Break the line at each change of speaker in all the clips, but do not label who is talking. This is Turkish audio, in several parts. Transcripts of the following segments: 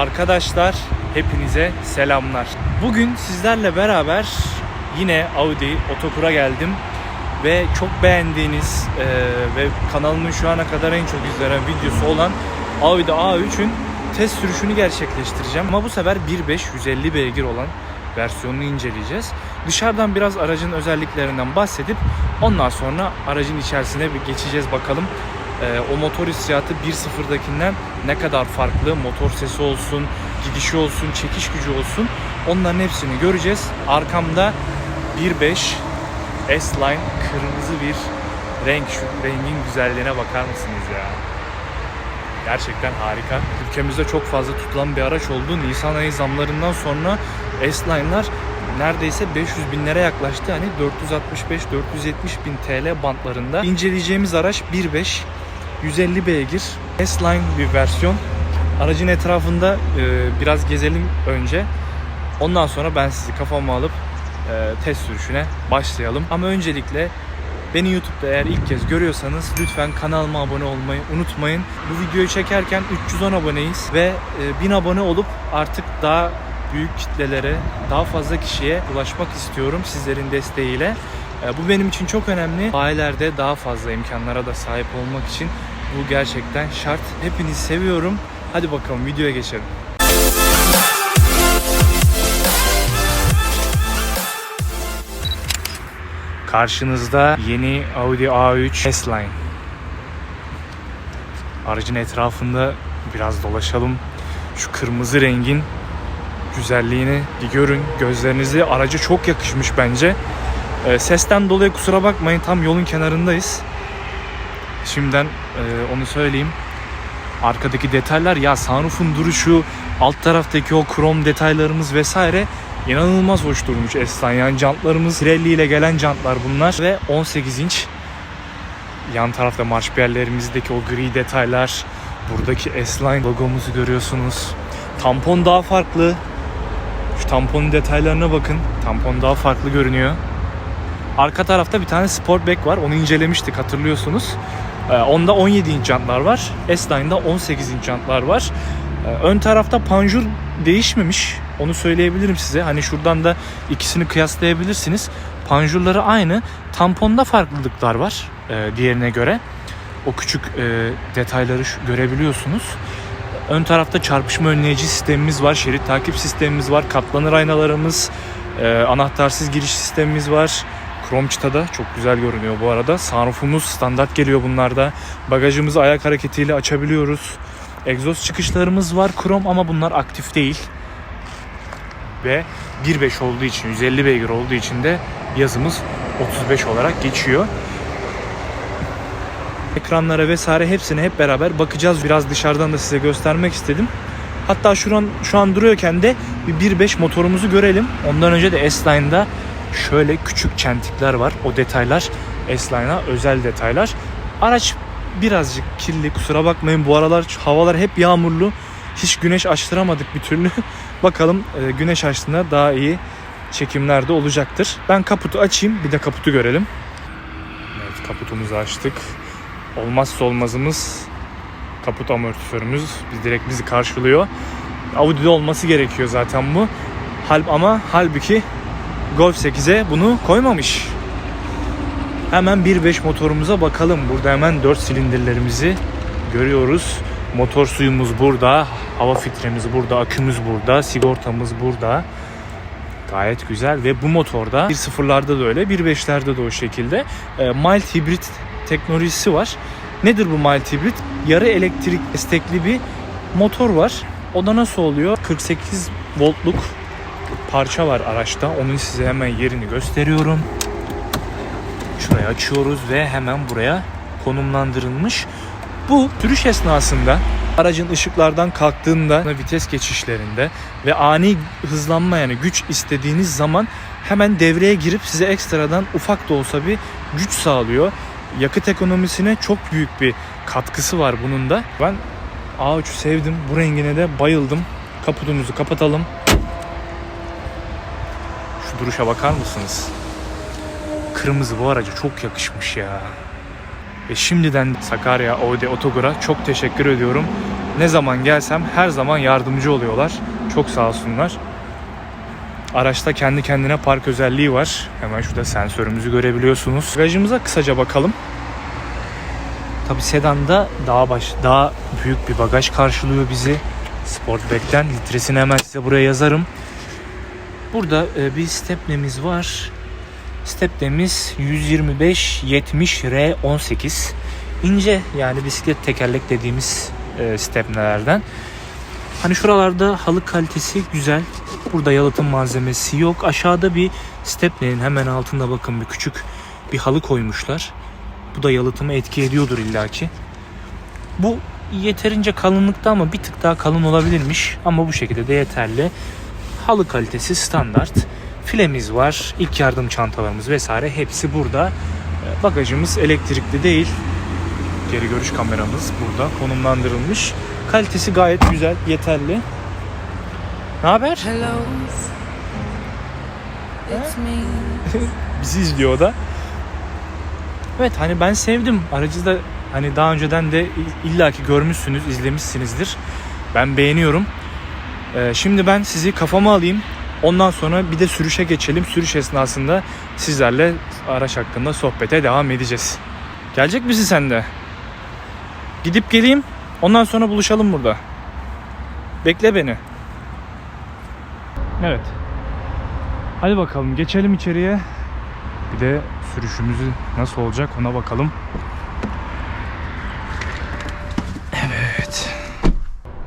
Arkadaşlar hepinize selamlar. Bugün sizlerle beraber yine Audi Otokur'a geldim ve çok beğendiğiniz e, ve kanalımın şu ana kadar en çok izlenen videosu olan Audi A3'ün test sürüşünü gerçekleştireceğim. Ama bu sefer 1.5 150 beygir olan versiyonunu inceleyeceğiz. Dışarıdan biraz aracın özelliklerinden bahsedip ondan sonra aracın içerisine bir geçeceğiz bakalım. Ee, o motor hissiyatı 1.0'dakinden ne kadar farklı motor sesi olsun, gidişi olsun, çekiş gücü olsun onların hepsini göreceğiz. Arkamda 1.5 S-Line kırmızı bir renk. Şu rengin güzelliğine bakar mısınız ya? Gerçekten harika. Ülkemizde çok fazla tutulan bir araç oldu. Nisan ayı zamlarından sonra S-Line'lar neredeyse 500 binlere yaklaştı. Hani 465-470 bin TL bantlarında. İnceleyeceğimiz araç 1.5 150 beygir S-Line bir versiyon. Aracın etrafında e, biraz gezelim önce. Ondan sonra ben sizi kafama alıp e, test sürüşüne başlayalım. Ama öncelikle Beni YouTube'da eğer ilk kez görüyorsanız lütfen kanalıma abone olmayı unutmayın. Bu videoyu çekerken 310 aboneyiz ve e, 1000 abone olup artık daha büyük kitlelere, daha fazla kişiye ulaşmak istiyorum sizlerin desteğiyle. E, Bu benim için çok önemli. Ailelerde daha fazla imkanlara da sahip olmak için bu gerçekten şart. Hepinizi seviyorum. Hadi bakalım videoya geçelim. Karşınızda yeni Audi A3 S-Line. Aracın etrafında biraz dolaşalım. Şu kırmızı rengin güzelliğini bir görün. Gözlerinizi araca çok yakışmış bence. Ee, sesten dolayı kusura bakmayın tam yolun kenarındayız. Şimdiden e, onu söyleyeyim. Arkadaki detaylar ya sunroof'un duruşu, alt taraftaki o krom detaylarımız vesaire inanılmaz hoş durmuş Eslan. Yani jantlarımız Pirelli ile gelen jantlar bunlar ve 18 inç. Yan tarafta marşpiyerlerimizdeki o gri detaylar, buradaki S-Line logomuzu görüyorsunuz. Tampon daha farklı. Şu tamponun detaylarına bakın. Tampon daha farklı görünüyor. Arka tarafta bir tane Sportback var. Onu incelemiştik hatırlıyorsunuz. Ee, Onda 17 inç jantlar var. S-Line'da 18 inç jantlar var. Ee, Ön tarafta panjur değişmemiş. Onu söyleyebilirim size. Hani şuradan da ikisini kıyaslayabilirsiniz. Panjurları aynı. Tamponda farklılıklar var e, diğerine göre. O küçük e, detayları görebiliyorsunuz. Ön tarafta çarpışma önleyici sistemimiz var. Şerit takip sistemimiz var. Katlanır aynalarımız. e, anahtarsız giriş sistemimiz var. Krom çıtada çok güzel görünüyor bu arada. Sunroofumuz standart geliyor bunlarda. Bagajımızı ayak hareketiyle açabiliyoruz. Egzoz çıkışlarımız var krom ama bunlar aktif değil. Ve 1.5 olduğu için 150 beygir olduğu için de yazımız 35 olarak geçiyor. Ekranlara vesaire hepsine hep beraber bakacağız. Biraz dışarıdan da size göstermek istedim. Hatta şu an, şu an duruyorken de bir 1.5 motorumuzu görelim. Ondan önce de S-Line'da şöyle küçük çentikler var. O detaylar S-Line'a özel detaylar. Araç birazcık kirli kusura bakmayın. Bu aralar havalar hep yağmurlu. Hiç güneş açtıramadık bir türlü. Bakalım e, güneş açtığında daha iyi çekimler de olacaktır. Ben kaputu açayım bir de kaputu görelim. Evet kaputumuzu açtık. Olmazsa olmazımız kaput amortisörümüz. Biz direkt bizi karşılıyor. Audi'de olması gerekiyor zaten bu. Hal ama halbuki Golf 8'e bunu koymamış. Hemen 1.5 motorumuza bakalım. Burada hemen 4 silindirlerimizi görüyoruz. Motor suyumuz burada, hava filtremiz burada, akümüz burada, sigortamız burada. Gayet güzel ve bu motorda 1.0'larda da öyle, 1.5'lerde de o şekilde e, mild hibrit teknolojisi var. Nedir bu mild hibrit? Yarı elektrik destekli bir motor var. O da nasıl oluyor? 48 voltluk parça var araçta. Onun size hemen yerini gösteriyorum. Şurayı açıyoruz ve hemen buraya konumlandırılmış. Bu sürüş esnasında aracın ışıklardan kalktığında vites geçişlerinde ve ani hızlanma yani güç istediğiniz zaman hemen devreye girip size ekstradan ufak da olsa bir güç sağlıyor. Yakıt ekonomisine çok büyük bir katkısı var bunun da. Ben A3'ü sevdim. Bu rengine de bayıldım. Kaputumuzu kapatalım. Duruşa bakar mısınız? Kırmızı bu araca çok yakışmış ya. Ve şimdiden Sakarya Audi Otogur'a çok teşekkür ediyorum. ne zaman gelsem her zaman yardımcı oluyorlar. Çok sağ olsunlar. Araçta kendi kendine park özelliği var. Hemen şurada sensörümüzü görebiliyorsunuz. Bagajımıza kısaca bakalım. Tabi sedanda daha baş daha büyük bir bagaj karşılıyor bizi. Sportback'ten litresini hemen size buraya yazarım. Burada e, bir stepnemiz var. Stepnemiz 125 70 R18. İnce yani bisiklet tekerlek dediğimiz e, stepnelerden. Hani şuralarda halı kalitesi güzel. Burada yalıtım malzemesi yok. Aşağıda bir stepnenin hemen altında bakın bir küçük bir halı koymuşlar. Bu da yalıtımı etki ediyordur illaki. Bu yeterince kalınlıkta ama bir tık daha kalın olabilirmiş. Ama bu şekilde de yeterli. Halı kalitesi standart. Filemiz var, ilk yardım çantalarımız vesaire hepsi burada. Ee, Bagajımız elektrikli değil. Geri görüş kameramız burada konumlandırılmış. Kalitesi gayet güzel, yeterli. Ne haber?
Hello.
Bizi izliyor o da. Evet hani ben sevdim. Aracı da hani daha önceden de illaki görmüşsünüz, izlemişsinizdir. Ben beğeniyorum. Ee, şimdi ben sizi kafama alayım. Ondan sonra bir de sürüşe geçelim. Sürüş esnasında sizlerle araç hakkında sohbete devam edeceğiz. Gelecek misin sen de? Gidip geleyim. Ondan sonra buluşalım burada. Bekle beni. Evet. Hadi bakalım geçelim içeriye. Bir de sürüşümüzü nasıl olacak ona bakalım. Evet.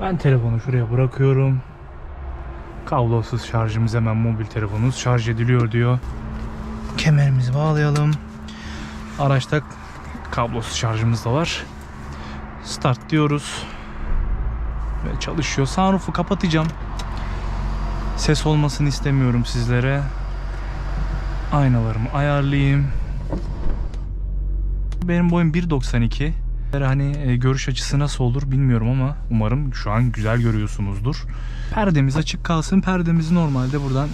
Ben telefonu şuraya bırakıyorum. Kablosuz şarjımız hemen mobil telefonumuz şarj ediliyor diyor. Kemerimizi bağlayalım. Araçta kablosuz şarjımız da var. Start diyoruz. Ve çalışıyor. Sunroof'u kapatacağım. Ses olmasını istemiyorum sizlere. Aynalarımı ayarlayayım. Benim boyum 1.92. Hani e, görüş açısı nasıl olur bilmiyorum ama umarım şu an güzel görüyorsunuzdur. Perdemiz açık kalsın. Perdemizi normalde buradan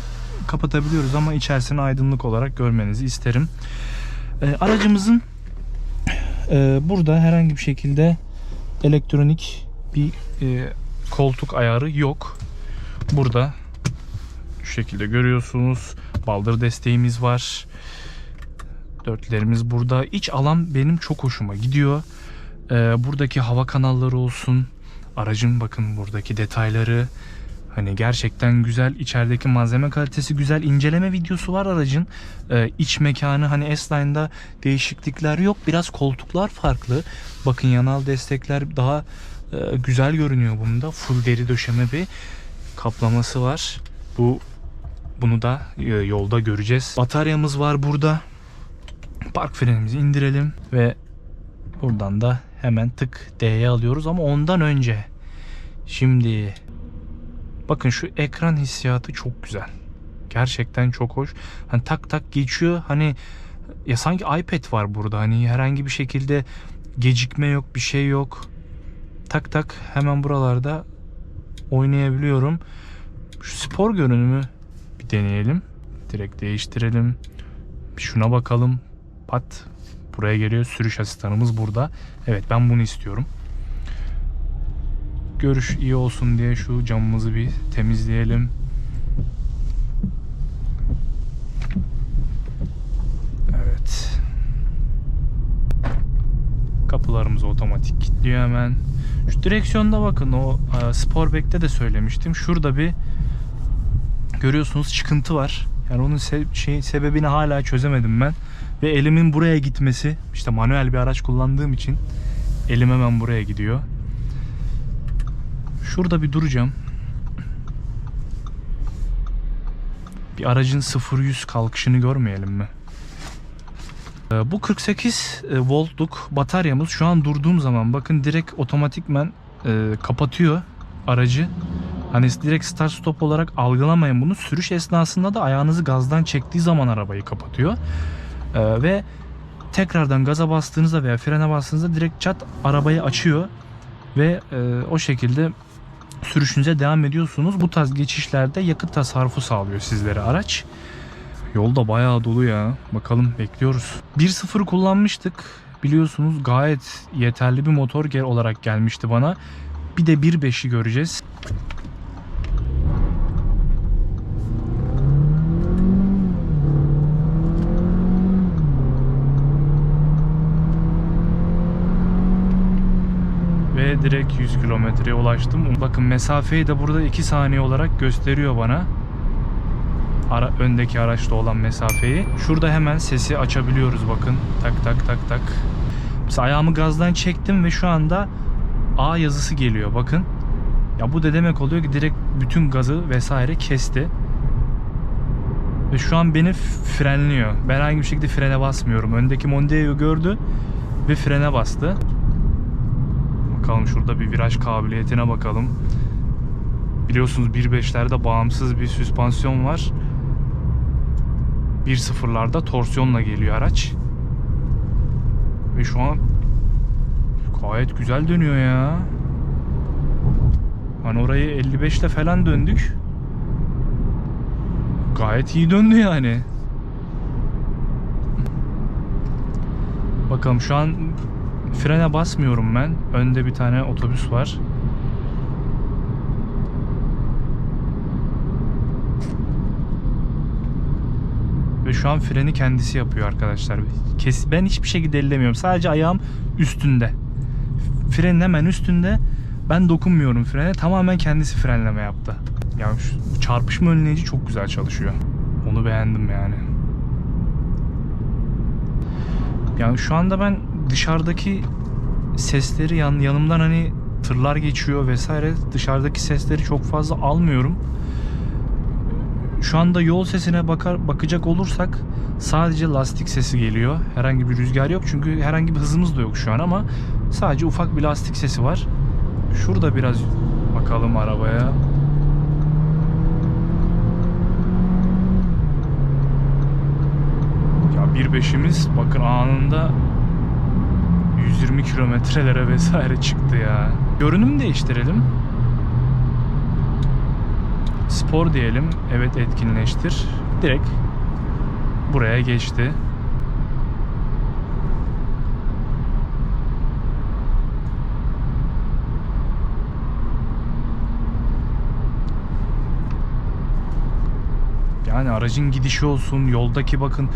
kapatabiliyoruz ama içerisini aydınlık olarak görmenizi isterim. E, aracımızın e, burada herhangi bir şekilde elektronik bir koltuk ayarı yok. Burada şu şekilde görüyorsunuz. Baldır desteğimiz var. Dörtlerimiz burada. İç alan benim çok hoşuma gidiyor. Ee, buradaki hava kanalları olsun. Aracın bakın buradaki detayları. Hani gerçekten güzel. İçerideki malzeme kalitesi güzel. İnceleme videosu var aracın. Ee, iç mekanı hani S-Line'da değişiklikler yok. Biraz koltuklar farklı. Bakın yanal destekler daha e, güzel görünüyor bunda. Full deri döşeme bir kaplaması var. Bu bunu da e, yolda göreceğiz. Bataryamız var burada. Park frenimizi indirelim ve buradan da hemen tık D'ye alıyoruz ama ondan önce şimdi bakın şu ekran hissiyatı çok güzel. Gerçekten çok hoş. Hani tak tak geçiyor. Hani ya sanki iPad var burada. Hani herhangi bir şekilde gecikme yok, bir şey yok. Tak tak hemen buralarda oynayabiliyorum. Şu spor görünümü bir deneyelim. Direkt değiştirelim. Şuna bakalım. Pat. Buraya geliyor. Sürüş asistanımız burada. Evet ben bunu istiyorum. Görüş iyi olsun diye şu camımızı bir temizleyelim. Evet. Kapılarımız otomatik kilitliyor hemen. Şu direksiyonda bakın o e, Sportback'te de söylemiştim. Şurada bir görüyorsunuz çıkıntı var. Yani onun se- şey, sebebini hala çözemedim ben. Ve elimin buraya gitmesi, işte manuel bir araç kullandığım için elim hemen buraya gidiyor. Şurada bir duracağım. Bir aracın 0-100 kalkışını görmeyelim mi? Ee, Bu 48 e, voltluk bataryamız şu an durduğum zaman bakın direkt otomatikmen e, kapatıyor aracı. Hani direkt start stop olarak algılamayın bunu. Sürüş esnasında da ayağınızı gazdan çektiği zaman arabayı kapatıyor. Ee, ve tekrardan gaza bastığınızda veya frene bastığınızda direkt çat arabayı açıyor ve e, o şekilde sürüşünüze devam ediyorsunuz. Bu tarz geçişlerde yakıt tasarrufu sağlıyor sizlere araç. Yolda bayağı dolu ya. Bakalım bekliyoruz. 1.0 kullanmıştık. Biliyorsunuz gayet yeterli bir motor gel olarak gelmişti bana. Bir de 1.5'i göreceğiz. Ve direkt 100 kilometreye ulaştım. Bakın mesafeyi de burada 2 saniye olarak gösteriyor bana. Ara, öndeki araçta olan mesafeyi. Şurada hemen sesi açabiliyoruz bakın. Tak tak tak tak. Mesela ayağımı gazdan çektim ve şu anda A yazısı geliyor bakın. Ya bu da demek oluyor ki direkt bütün gazı vesaire kesti. Ve şu an beni frenliyor. Ben herhangi bir şekilde frene basmıyorum. Öndeki Mondeo gördü ve frene bastı. Bakalım şurada bir viraj kabiliyetine bakalım. Biliyorsunuz 1.5'lerde bağımsız bir süspansiyon var. 1.0'larda torsiyonla geliyor araç. Ve şu an gayet güzel dönüyor ya. Hani orayı 55 ile falan döndük. Gayet iyi döndü yani. Bakalım şu an frene basmıyorum ben. Önde bir tane otobüs var. Ve şu an freni kendisi yapıyor arkadaşlar. Kes, ben hiçbir şekilde ellemiyorum. Sadece ayağım üstünde. Frenin hemen üstünde. Ben dokunmuyorum frene. Tamamen kendisi frenleme yaptı. Yani şu çarpışma önleyici çok güzel çalışıyor. Onu beğendim yani. Yani şu anda ben dışarıdaki sesleri yan, yanımdan hani tırlar geçiyor vesaire dışarıdaki sesleri çok fazla almıyorum. Şu anda yol sesine bakar bakacak olursak sadece lastik sesi geliyor. Herhangi bir rüzgar yok çünkü herhangi bir hızımız da yok şu an ama sadece ufak bir lastik sesi var. Şurada biraz bakalım arabaya. Ya bir beşimiz bakın anında 120 kilometrelere vesaire çıktı ya. Görünüm değiştirelim. Spor diyelim. Evet etkinleştir. Direkt buraya geçti. Yani aracın gidişi olsun, yoldaki bakın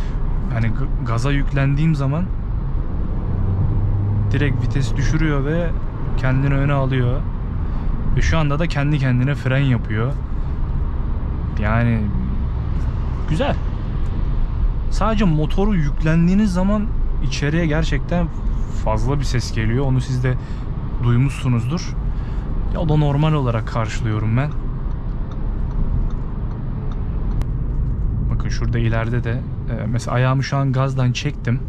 yani g- gaza yüklendiğim zaman direkt vites düşürüyor ve kendini öne alıyor. Ve şu anda da kendi kendine fren yapıyor. Yani güzel. Sadece motoru yüklendiğiniz zaman içeriye gerçekten fazla bir ses geliyor. Onu siz de duymuşsunuzdur. Ya o da normal olarak karşılıyorum ben. Bakın şurada ileride de e, mesela ayağımı şu an gazdan çektim.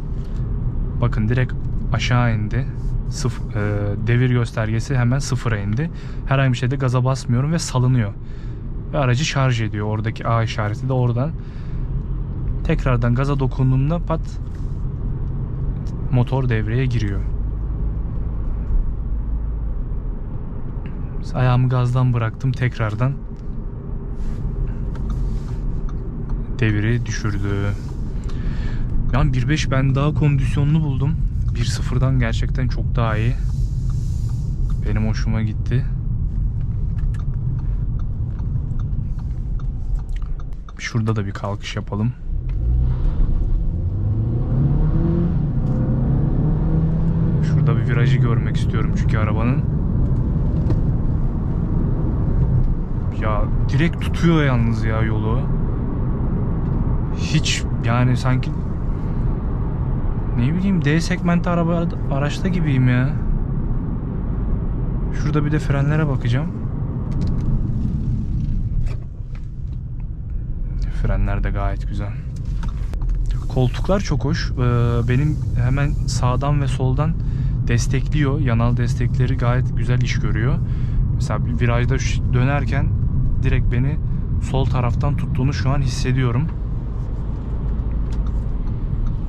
Bakın direkt aşağı indi. Sıf, e, devir göstergesi hemen sıfıra indi. Herhangi bir şeyde gaza basmıyorum ve salınıyor. Ve aracı şarj ediyor. Oradaki A işareti de oradan. Tekrardan gaza dokunduğumda pat motor devreye giriyor. Ayağımı gazdan bıraktım tekrardan deviri düşürdü. Yani 1.5 ben daha kondisyonlu buldum. 1.0'dan gerçekten çok daha iyi. Benim hoşuma gitti. Şurada da bir kalkış yapalım. Şurada bir virajı görmek istiyorum çünkü arabanın. Ya direkt tutuyor yalnız ya yolu. Hiç yani sanki ne bileyim D segmenti araba araçta gibiyim ya. Şurada bir de frenlere bakacağım. Frenler de gayet güzel. Koltuklar çok hoş. Ee, benim hemen sağdan ve soldan destekliyor. Yanal destekleri gayet güzel iş görüyor. Mesela bir virajda dönerken direkt beni sol taraftan tuttuğunu şu an hissediyorum.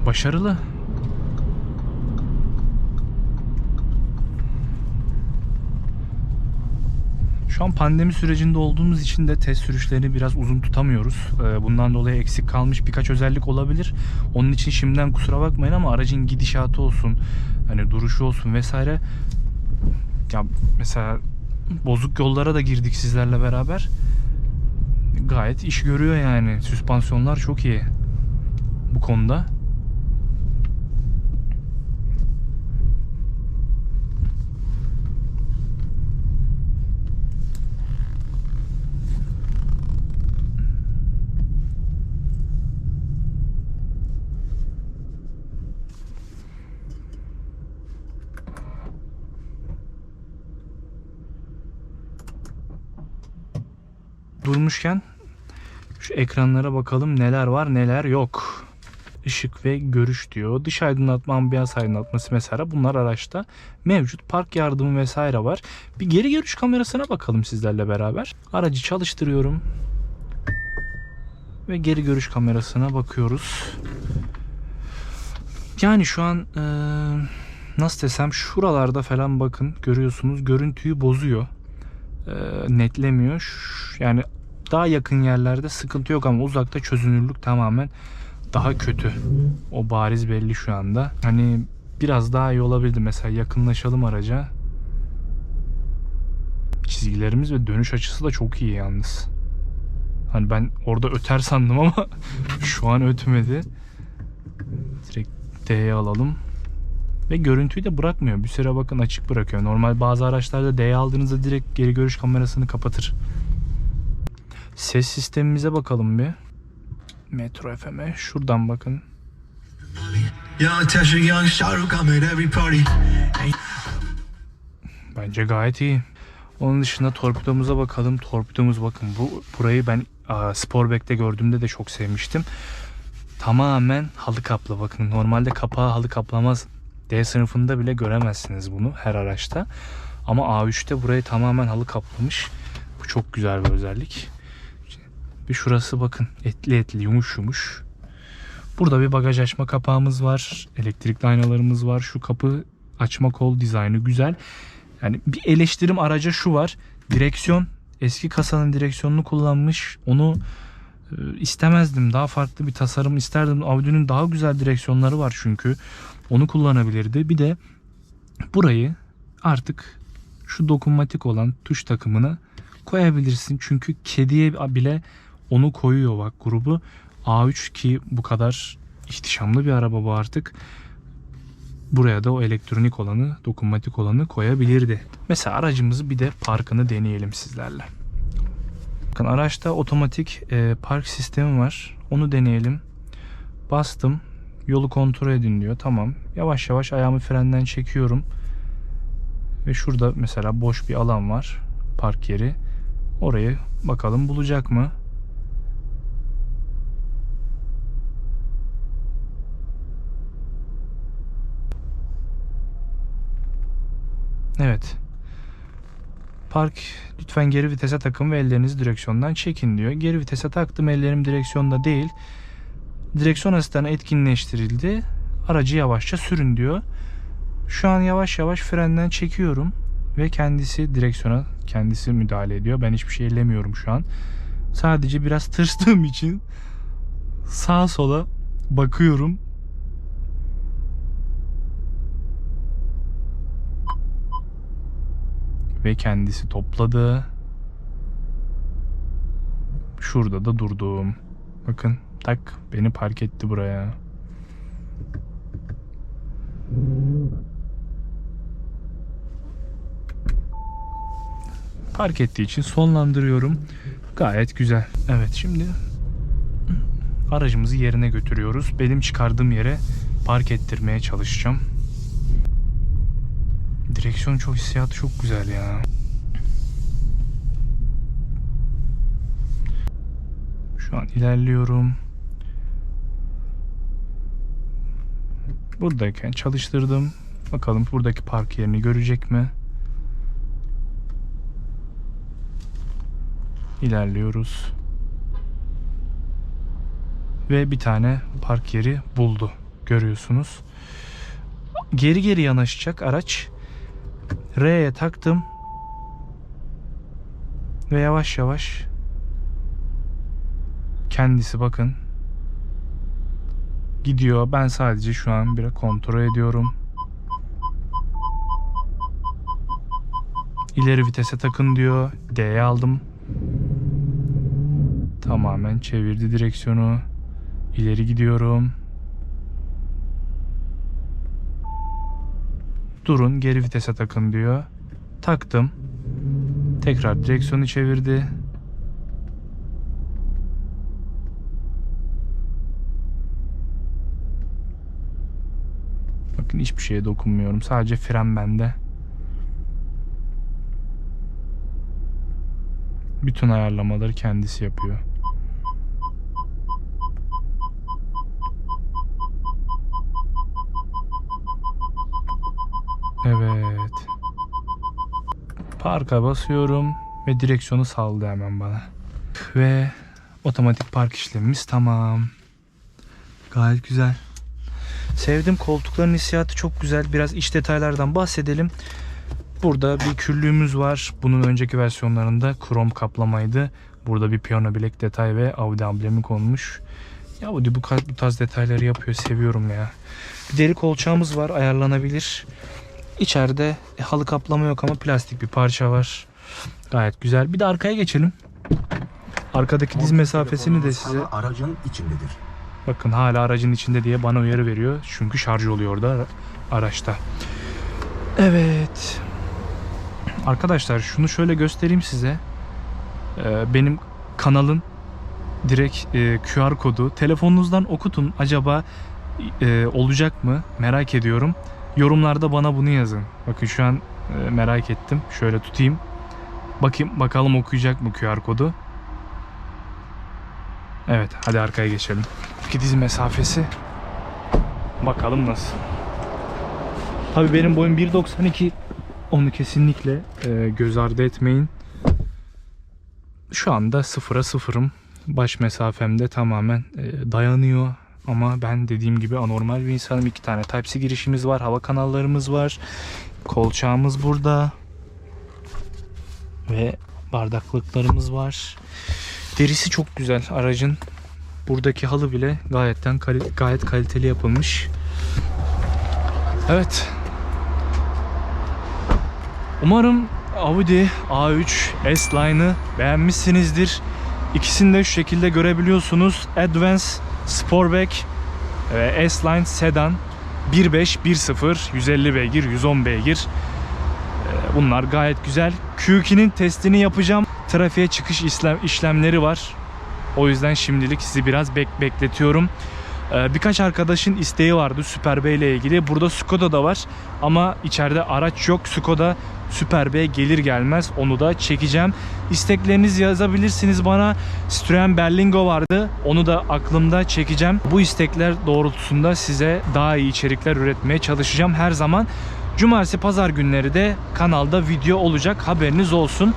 Başarılı. Şu an pandemi sürecinde olduğumuz için de test sürüşlerini biraz uzun tutamıyoruz. Ee, Bundan dolayı eksik kalmış birkaç özellik olabilir. Onun için şimdiden kusura bakmayın ama aracın gidişatı olsun, hani duruşu olsun vesaire. Ya mesela bozuk yollara da girdik sizlerle beraber. Gayet iş görüyor yani. Süspansiyonlar çok iyi bu konuda. Durmuşken şu ekranlara bakalım neler var neler yok. Işık ve görüş diyor. Dış aydınlatma, ambiyans aydınlatması mesela bunlar araçta mevcut. Park yardımı vesaire var. Bir geri görüş kamerasına bakalım sizlerle beraber. Aracı çalıştırıyorum. Ve geri görüş kamerasına bakıyoruz. Yani şu an eee, nasıl desem şuralarda falan bakın görüyorsunuz görüntüyü bozuyor e, netlemiyor. Yani daha yakın yerlerde sıkıntı yok ama uzakta çözünürlük tamamen daha kötü. O bariz belli şu anda. Hani biraz daha iyi olabilirdi. Mesela yakınlaşalım araca. Çizgilerimiz ve dönüş açısı da çok iyi yalnız. Hani ben orada öter sandım ama şu an ötmedi. Direkt D'ye alalım. Ve görüntüyü de bırakmıyor. Bir süre bakın açık bırakıyor. Normal bazı araçlarda D'ye aldığınızda direkt geri görüş kamerasını kapatır. Ses sistemimize bakalım bir. Metro FM'e. Şuradan bakın. Bence gayet iyi. Onun dışında torpidomuza bakalım. Torpidomuz bakın bu burayı ben aa, Sporback'te gördüğümde de çok sevmiştim. Tamamen halı kaplı bakın. Normalde kapağı halı kaplamaz. D sınıfında bile göremezsiniz bunu her araçta. Ama A3'te burayı tamamen halı kaplamış. Bu çok güzel bir özellik. Bir şurası bakın etli etli yumuş yumuş. Burada bir bagaj açma kapağımız var. Elektrikli aynalarımız var. Şu kapı açma kol dizaynı güzel. Yani bir eleştirim araca şu var. Direksiyon eski kasanın direksiyonunu kullanmış. Onu e, istemezdim. Daha farklı bir tasarım isterdim. Audi'nin daha güzel direksiyonları var çünkü. Onu kullanabilirdi. Bir de burayı artık şu dokunmatik olan tuş takımına koyabilirsin. Çünkü kediye bile onu koyuyor bak grubu. A3 ki bu kadar ihtişamlı bir araba bu artık. Buraya da o elektronik olanı, dokunmatik olanı koyabilirdi. Mesela aracımızı bir de parkını deneyelim sizlerle. Bakın araçta otomatik e, park sistemi var. Onu deneyelim. Bastım. Yolu kontrol edin diyor. Tamam. Yavaş yavaş ayağımı frenden çekiyorum. Ve şurada mesela boş bir alan var. Park yeri. Orayı bakalım bulacak mı? Evet. Park lütfen geri vitese takın ve ellerinizi direksiyondan çekin diyor. Geri vitese taktım ellerim direksiyonda değil. Direksiyon asistanı etkinleştirildi. Aracı yavaşça sürün diyor. Şu an yavaş yavaş frenden çekiyorum ve kendisi direksiyona kendisi müdahale ediyor. Ben hiçbir şey ellemiyorum şu an. Sadece biraz tırstığım için sağa sola bakıyorum. Ve kendisi topladı. Şurada da durdum. Bakın tak beni park etti buraya. Park ettiği için sonlandırıyorum. Gayet güzel. Evet şimdi aracımızı yerine götürüyoruz. Benim çıkardığım yere park ettirmeye çalışacağım. Direksiyon çok hissiyatı çok güzel ya. Şu an ilerliyorum. Buradayken çalıştırdım. Bakalım buradaki park yerini görecek mi? İlerliyoruz. Ve bir tane park yeri buldu. Görüyorsunuz. Geri geri yanaşacak araç. R'ye taktım. Ve yavaş yavaş kendisi bakın gidiyor. Ben sadece şu an bir kontrol ediyorum. İleri vitese takın diyor. D'ye aldım. Tamamen çevirdi direksiyonu. İleri gidiyorum. Durun geri vitese takın diyor. Taktım. Tekrar direksiyonu çevirdi. Bakın hiçbir şeye dokunmuyorum. Sadece fren bende. Bütün ayarlamaları kendisi yapıyor. Parka basıyorum ve direksiyonu saldı hemen bana. Ve otomatik park işlemimiz tamam. Gayet güzel. Sevdim koltukların hissiyatı çok güzel. Biraz iç detaylardan bahsedelim. Burada bir küllüğümüz var. Bunun önceki versiyonlarında krom kaplamaydı. Burada bir piyano bilek detay ve Audi amblemi konmuş. Ya bu, bu tarz detayları yapıyor. Seviyorum ya. Bir deri kolçağımız var. Ayarlanabilir. İçeride e, halı kaplama yok ama plastik bir parça var. Gayet güzel. Bir de arkaya geçelim. Arkadaki diz mesafesini de size
aracın içindedir.
Bakın hala aracın içinde diye bana uyarı veriyor. Çünkü şarj oluyor da ara- araçta. Evet. Arkadaşlar şunu şöyle göstereyim size. Ee, benim kanalın direkt e, QR kodu. Telefonunuzdan okutun. Acaba e, olacak mı? Merak ediyorum. Yorumlarda bana bunu yazın. Bakın şu an e, merak ettim. Şöyle tutayım. Bakayım bakalım okuyacak mı QR kodu. Evet hadi arkaya geçelim. İki diz mesafesi. Bakalım nasıl. Tabii benim boyum 1.92. Onu kesinlikle e, göz ardı etmeyin. Şu anda sıfıra sıfırım. Baş mesafemde tamamen e, dayanıyor. Ama ben dediğim gibi anormal bir insanım. İki tane Type-C girişimiz var. Hava kanallarımız var. Kolçağımız burada. Ve bardaklıklarımız var. Derisi çok güzel aracın. Buradaki halı bile gayetten kali- gayet kaliteli yapılmış. Evet. Umarım Audi A3 S-Line'ı beğenmişsinizdir. İkisini de şu şekilde görebiliyorsunuz. Advance Sportback ve S-Line Sedan 1.5, 1.0, 150 beygir, 110 beygir. Ee, Bunlar gayet güzel. Q2'nin testini yapacağım. Trafiğe çıkış işlem, işlemleri var. O yüzden şimdilik sizi biraz bek- bekletiyorum. Ee, birkaç arkadaşın isteği vardı Super B ile ilgili. Burada Skoda da var ama içeride araç yok. Skoda Super B gelir gelmez onu da çekeceğim. İsteklerinizi yazabilirsiniz bana. Citroen Berlingo vardı. Onu da aklımda çekeceğim. Bu istekler doğrultusunda size daha iyi içerikler üretmeye çalışacağım her zaman. Cumartesi pazar günleri de kanalda video olacak haberiniz olsun.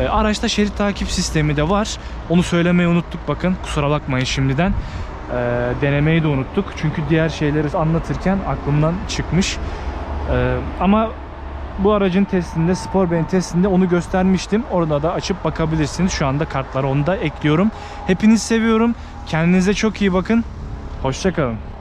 E, araçta şerit takip sistemi de var. Onu söylemeyi unuttuk bakın. Kusura bakmayın şimdiden. E, denemeyi de unuttuk. Çünkü diğer şeyleri anlatırken aklımdan çıkmış. E, ama bu aracın testinde, Sportback'in testinde onu göstermiştim. Orada da açıp bakabilirsiniz. Şu anda kartlara onu da ekliyorum. Hepinizi seviyorum. Kendinize çok iyi bakın. Hoşçakalın.